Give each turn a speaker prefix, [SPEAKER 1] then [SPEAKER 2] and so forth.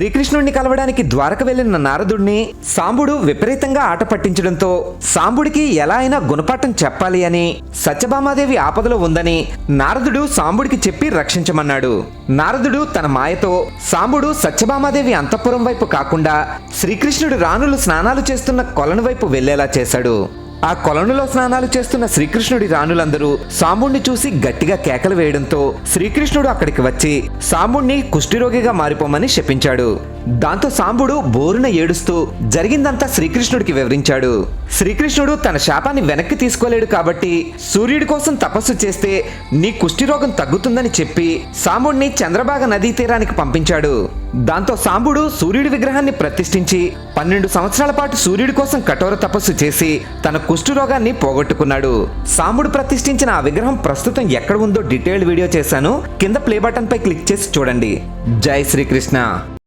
[SPEAKER 1] శ్రీకృష్ణుడిని కలవడానికి ద్వారక వెళ్ళిన నారదుడిని సాంబుడు విపరీతంగా ఆట పట్టించడంతో సాంబుడికి ఎలా అయినా గుణపాఠం చెప్పాలి అని సత్యభామాదేవి ఆపదలో ఉందని నారదుడు సాంబుడికి చెప్పి రక్షించమన్నాడు. నారదుడు తన మాయతో సాంబుడు సత్యభామాదేవి అంతఃపురం వైపు కాకుండా శ్రీకృష్ణుడు రాణులు స్నానాలు చేస్తున్న కొలను వైపు వెళ్ళేలా చేశాడు. ఆ కొలనులో స్నానాలు చేస్తున్న శ్రీకృష్ణుడి రాణులందరూ సాంబుణ్ణి చూసి గట్టిగా కేకలు వేయడంతో శ్రీకృష్ణుడు అక్కడికి వచ్చి సాంబుణ్ణి కుష్ఠిరోగిగా మారిపోమని శపించాడు. దాంతో సాంబుడు బోరున ఏడుస్తూ జరిగిందంతా శ్రీకృష్ణుడికి వివరించాడు. శ్రీకృష్ణుడు తన శాపాన్ని వెనక్కి తీసుకోలేడు కాబట్టి సూర్యుడి కోసం తపస్సు చేస్తే నీ కుష్ఠిరోగం తగ్గుతుందని చెప్పి సాంబుణ్ణి చంద్రభాగ నదీ తీరానికి పంపించాడు. దాంతో సాంబుడు సూర్యుడి విగ్రహాన్ని ప్రతిష్ఠించి పన్నెండు సంవత్సరాల పాటు సూర్యుడి కోసం కఠోర తపస్సు చేసి తన కుష్ఠరోగాన్ని పోగొట్టుకున్నాడు. సాంబుడు ప్రతిష్ఠించిన ఆ విగ్రహం ప్రస్తుతం ఎక్కడ ఉందో డీటెయిల్డ్ వీడియో చేశాను. కింద ప్లే బటన్ పై క్లిక్ చేసి చూడండి. జై శ్రీకృష్ణ.